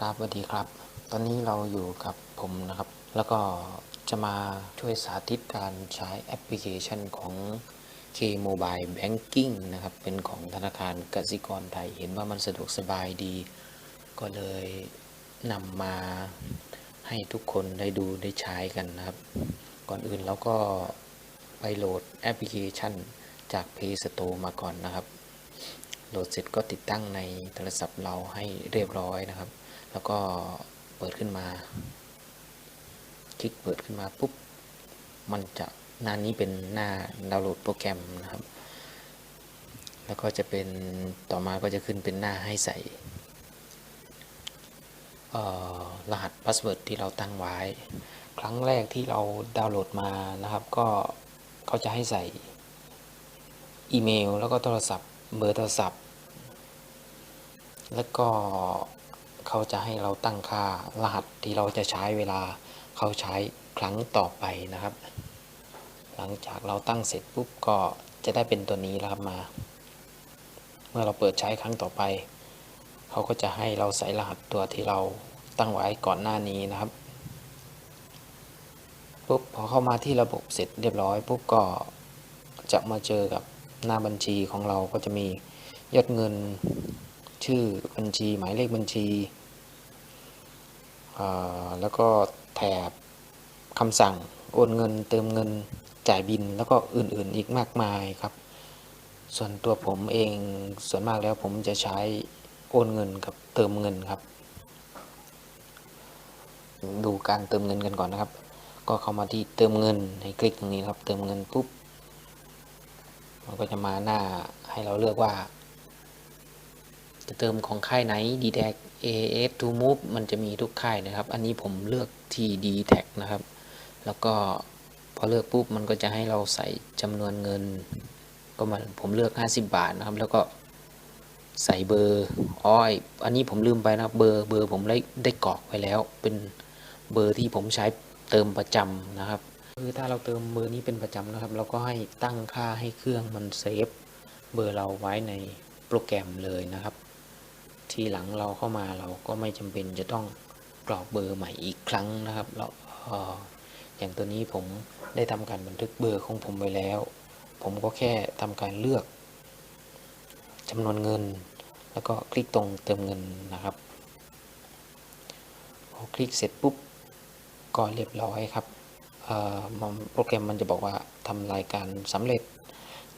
ครับสวัสดีครับ ตอนนี้เราอยู่กับผมนะครับ แล้วก็จะมาช่วยสาธิตการใช้แอปพลิเคชันของ K Mobile Banking นะครับ เป็นของธนาคารกสิกรไทย เห็นว่ามันสะดวกสบายดี ก็เลยนำมาให้ทุกคนได้ดูได้ใช้กันนะครับ ก่อนอื่นเราก็ไปโหลดแอปพลิเคชันจาก Play Store มาก่อนนะครับ โหลดเสร็จก็ติดตั้งในโทรศัพท์เราให้เรียบร้อยนะครับ แล้วก็เปิดขึ้นมา คลิกเปิดขึ้นมาปุ๊บ มันจะหน้านี้เป็นหน้าดาวน์โหลดโปรแกรมนะครับ แล้วก็จะเป็นต่อมาก็จะขึ้นเป็นหน้าให้ใส่รหัสพาสเวิร์ดที่เราตั้งไว้ ครั้งแรกที่เราดาวน์โหลดมานะครับ ก็เขาจะให้ใส่อีเมล แล้วก็โทรศัพท์เบอร์โทรศัพท์ แล้วก็ เขาจะให้เราตั้งค่ารหัสที่เราจะใช้เวลาเขาใช้ครั้งต่อไปนะครับ หลังจากเราตั้งเสร็จปุ๊บก็จะได้เป็นตัวนี้แล้วครับมา เมื่อเราเปิดใช้ครั้งต่อไป เขาก็จะให้เราใส่รหัสตัวที่เราตั้งไว้ก่อนหน้านี้นะครับปุ๊บพอเข้ามาที่ระบบเสร็จเรียบร้อยปุ๊บก็จะมาเจอกับหน้าบัญชีของเราก็จะมียอดเงิน ชื่อบัญชีหมายเลขบัญชี แล้วก็แถบคำสั่งโอนเงินเติมเงินจ่ายบินแล้วก็อื่นๆอีกมากมายครับ ส่วนตัวผมเองส่วนมากแล้วผมจะใช้โอนเงินกับเติมเงินครับ ดูการเติมเงินกันก่อนนะครับ ก็เข้ามาที่เติมเงินให้คลิกตรงนี้ครับ เติมเงินปุ๊บมันก็จะมาหน้าให้เราเลือกว่า จะเติมของค่ายไหน d t a c AS to Move มันจะมีทุกค่ายนะครับ อันนี้ผมเลือกที่ d t a c นะครับ แล้วก็พอเลือกปุ๊บมันก็จะให้เราใส่จำนวนเงิน ก็มันผมเลือก 50 บาทนะครับ แล้วก็ใส่เบอร์อ้อย อันนี้ผมลืมไปนะเบอร์เบอร์ผมได้ได้กรอกไว้แล้ว เป็นเบอร์ที่ผมใช้เติมประจำนะครับ คือถ้าเราเติมเบอร์นี้เป็นประจำนะครับ เราก็ให้ตั้งค่าให้เครื่องมันเซฟเบอร์เราไว้ในโปรแกรมเลยนะครับ ทีหลังเราเข้ามาเราก็ไม่จำเป็นจะต้องกรอกเบอร์ใหม่อีกครั้งนะครับเราอย่างตัวนี้ผมได้ทำการบันทึกเบอร์ของผมไว้แล้ว ผมก็แค่ทำการเลือกจำนวนเงิน แล้วก็คลิกตรงเติมเงินนะครับพอคลิกเสร็จปุ๊บก็เรียบร้อยครับโปรแกรมมันจะบอกว่าทำรายการสำเร็จ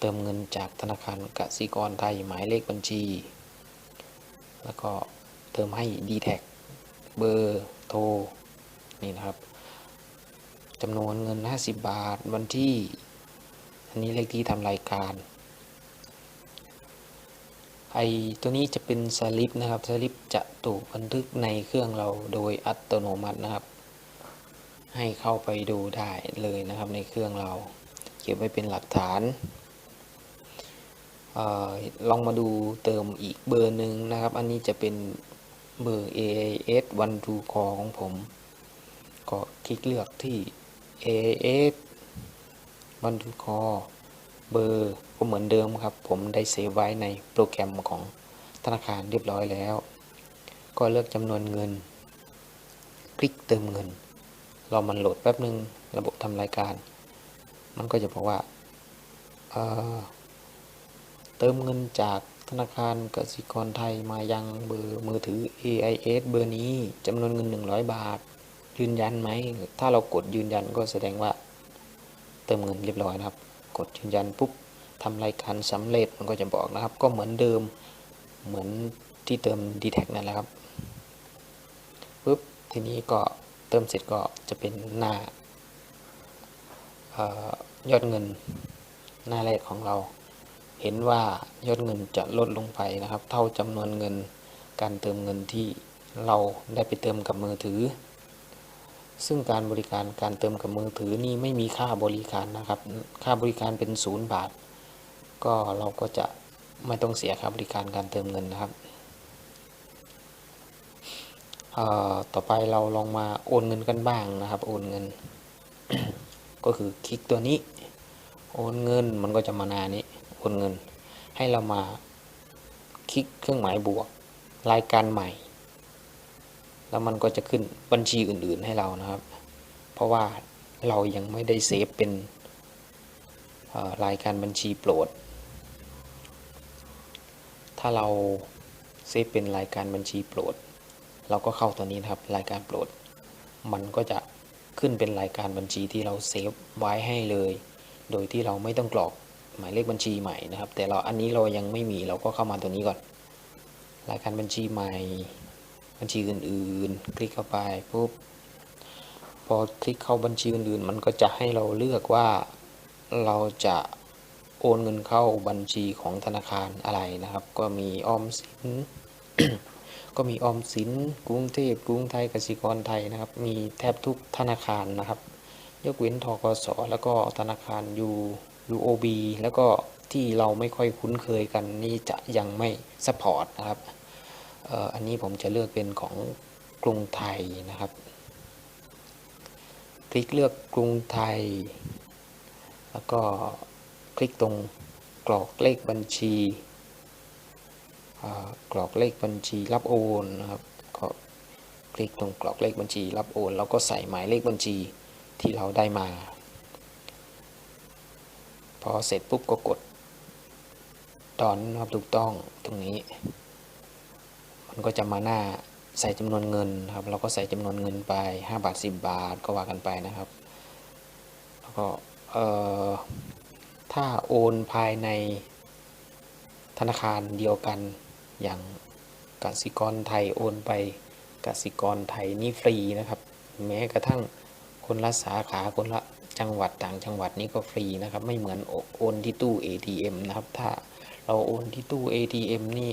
เติมเงินจากธนาคารกสิกรไทยหมายเลขบัญชี แล้วก็เติมให้ d t แทเบอร์โทรนี่นะครับจำนวนเงิน 50 บาท วันที่ อันนี้เลขที่ทำรายการ ไอตัวนี้จะเป็นสลิปนะครับ สลิปจะถูกบันทึกในเครื่องเราโดยอัตโนมัตินะครับ ให้เข้าไปดูได้เลยนะครับในเครื่องเรา เก็บไว้เป็นหลักฐาน ลองมาดูเติมอีกเบอร์หนึ่งนะครับ อันนี้จะเป็นเบอร์ AAS One to Call ของผม ก็คลิกเลือกที่ AAS One to Call เบอร์ก็เหมือนเดิมครับ ผมได้เซฟไว้ในโปรแกรมของธนาคารเรียบร้อยแล้ว ก็เลือกจำนวนเงิน คลิกเติมเงินรอมันโหลดแป๊บนึง ระบบทำรายการ มันก็จะบอกว่า เติมเงินจากธนาคารกสิกรไทยมายังเบอร์มือถือ AIS เบอร์นี้จำนวนเงิน 100 บาท ยืนยันไหม ถ้าเรากดยืนยันก็แสดงว่า เติมเงินเรียบร้อยนะครับ กดยืนยันปุ๊บทำรายการสำเร็จมันก็จะบอกนะครับ ก็เหมือนเดิมเหมือนที่เติม d t แทนั่นแหละครับปุ๊บทีนี้ก็เติมเสร็จก็จะเป็นหน้าออยอดเงินหน้าแรกของเรา เห็นว่ายอดเงินจะลดลงไปนะครับ เท่าจำนวนเงินการเติมเงินที่เราได้ไปเติมกับมือถือ ซึ่งการบริการการเติมกับมือถือนี่ไม่มีค่าบริการนะครับ ค่าบริการเป็นศูนย์บาท ก็เราก็จะไม่ต้องเสียค่าบริการการเติมเงินนะครับต่อไปเราลองมาโอนเงินกันบ้างนะครับ โอนเงิน ก็คือคลิกตัวนี้ โอนเงินมันก็จะมาหน้านี้ นเงิน ให้เรามาคลิกเครื่องหมายบวก รายการใหม่ แล้วมันก็จะขึ้นบัญชีอื่น ๆ ให้เรานะครับ เพราะว่าเรายังไม่ได้เซฟเป็นรายการบัญชีโปรด ถ้าเราเซฟเป็นรายการบัญชีโปรด เราก็เข้าตัวนี้นะครับ รายการโปรด มันก็จะขึ้นเป็นรายการบัญชีที่เราเซฟไว้ให้เลย โดยที่เราไม่ต้องกรอก หมายเลขบัญชีใหม่นะครับ แต่เราอันนี้เรายังไม่มีเราก็เข้ามาตัวนี้ก่อนรายการบัญชีใหม่ บัญชีอื่นๆ คลิกเข้าไปปุ๊บพอคลิกเข้าบัญชีอื่นๆ มันก็จะให้เราเลือกว่าเราจะโอนเงินเข้าบัญชีของธนาคารอะไรนะครับ ก็มีออมสิน ก็มีออมสิน กรุงเทพกรุงไทยกสิกรไทยนะครับ มีแทบทุกธนาคารนะครับ ยกเว้นทกสแล้วก็ธนาคาร U UOB แล้วก็ที่เราไม่ค่อยคุ้นเคยกันนี่จะยังไม่สปอร์ตนะครับอันนี้ผมจะเลือกเป็นของกรุงไทยนะครับ คลิกเลือกกรุงไทย แล้วก็คลิกตรงกรอกเลขบัญชีกรอกเลขบัญชีรับโอนนะครับก็คลิกตรงกรอกเลขบัญชีรับโอน แล้วก็ใส่หมายเลขบัญชีที่เราได้มา อเสร็จปุ๊บก็กดดอนนะครับถูกต้องตรงนี้ มันก็จะมาหน้าใส่จำนวนเงินนะครับ เราก็ใส่จำนวนเงินไป 5 บาท 10 บาทก็ว่ากันไปนะครับ แล้วก็เอ่อถ้าโอนภายในธนาคารเดียวกันอย่างกสิกรไทยโอนไปกสิกรไทยนี่ฟรีนะครับ แม้กระทั่งคนละสาขาคนละ จังหวัดต่างจังหวัดนี่ก็ฟรีนะครับ ไม่เหมือนโอนที่ตู้ ATM นะครับ ถ้าเราโอนที่ตู้ ATM นี่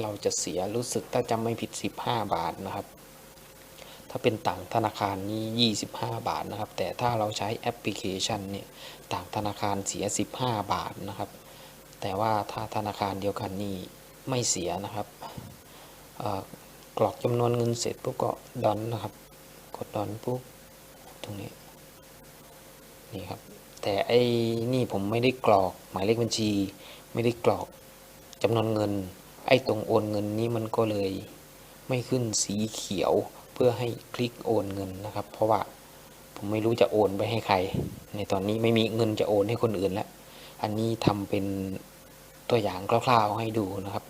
เราจะเสียรู้สึกถ้าจำไม่ผิด 15 บาทนะครับ ถ้าเป็นต่างธนาคารนี่25 บาทนะครับ แต่ถ้าเราใช้แอปพลิเคชันเนี่ยต่างธนาคารเสีย 15 บาทนะครับ แต่ว่าถ้าธนาคารเดียวกันนี่ไม่เสียนะครับกรอกจำนวนเงินเสร็จปุ๊บก็ดอนนะครับ กดดอนปุ๊บตรงนี้ นี่ครับ แต่ไอ้นี่ผมไม่ได้กรอกหมายเลขบัญชี ไม่ได้กรอกจำนวนเงิน ไอ้ตรงโอนเงินนี้มันก็เลย ไม่ขึ้นสีเขียวเพื่อให้คลิกโอนเงินนะครับ เพราะว่าผมไม่รู้จะโอนไปให้ใคร ในตอนนี้ไม่มีเงินจะโอนให้คนอื่นแล้วอันนี้ทำเป็นตัวอย่างคร่าวๆให้ดูนะครับ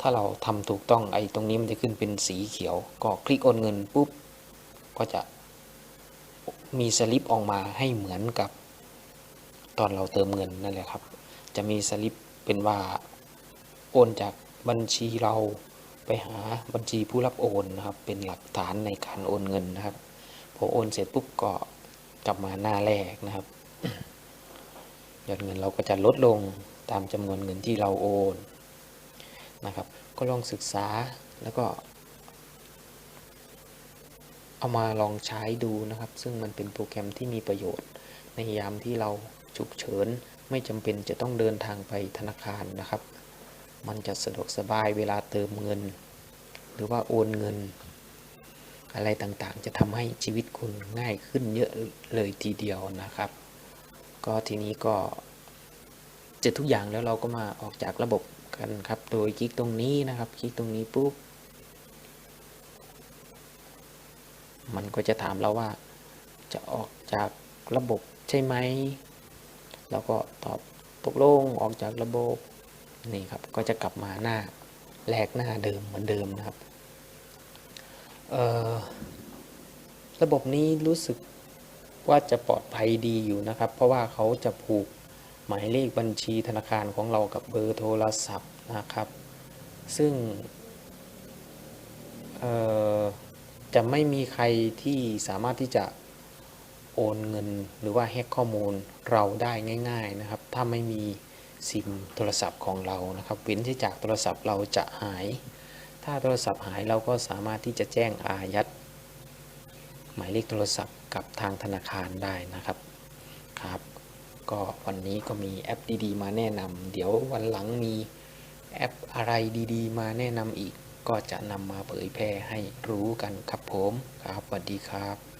ถ้าเราทำถูกต้องไอ้ตรงนี้มันจะขึ้นเป็นสีเขียว ก็คลิกโอนเงินปุ๊บก็จะ มีสลิปออกมาให้เหมือนกับ ตอนเราเติมเงินนั่นแหละครับ จะมีสลิปเป็นว่าโอนจากบัญชีเราไปหาบัญชีผู้รับโอนนะครับ เป็นหลักฐานในการโอนเงินนะครับพอโอนเสร็จปุ๊บก็กลับมาหน้าแรกนะครับยอดเงินเราก็จะลดลงตามจำนวนเงินที่เราโอนนะครับ ก็ลองศึกษาแล้วก็ เอามาลองใช้ดูนะครับ ซึ่งมันเป็นโปรแกรมที่มีประโยชน์ ในยามที่เราฉุกเฉิน ไม่จำเป็นจะต้องเดินทางไปธนาคารนะครับ มันจะสะดวกสบายเวลาเติมเงิน หรือว่าโอนเงิน อะไรต่างๆ จะทำให้ชีวิตคุณง่ายขึ้นเยอะเลยทีเดียวนะครับ ก็ทีนี้ก็เสร็จทุกอย่างแล้วเราก็มาออกจากระบบกันครับ โดยคลิกตรงนี้นะครับ คลิกตรงนี้ปุ๊บ มัน ก็จะถามเราว่า จะออกจากระบบใช่ไหมแล้วก็ตอบตกลงออกจากระบบนี่ครับก็จะกลับมาหน้าแรกหน้าเดิมเหมือนเดิมนะครับระบบนี้รู้สึกว่าจะปลอดภัยดีอยู่นะครับ เพราะว่าเขาจะผูกหมายเลขบัญชีธนาคารของเรากับเบอร์โทรศัพท์นะครับ ซึ่งเอ่อ จะไม่มีใครที่สามารถที่จะโอนเงินหรือว่าแฮกข้อมูลเราได้ง่าย ๆนะครับ ถ้าไม่มีซิมโทรศัพท์ของเรานะครับเว้นที่จากโทรศัพท์เราจะหาย ถ้าโทรศัพท์หายเราก็สามารถที่จะแจ้งอายัดหมายเลขโทรศัพท์กับทางธนาคารได้นะครับครับ ก็วันนี้ก็มีแอปดีๆ มาแนะนำเดี๋ยววันหลังมีแอปอะไรดีๆ มาแนะนำอีก ก็จะนำมาเผยแพร่ให้รู้กันครับผมครับสวัสดีครับ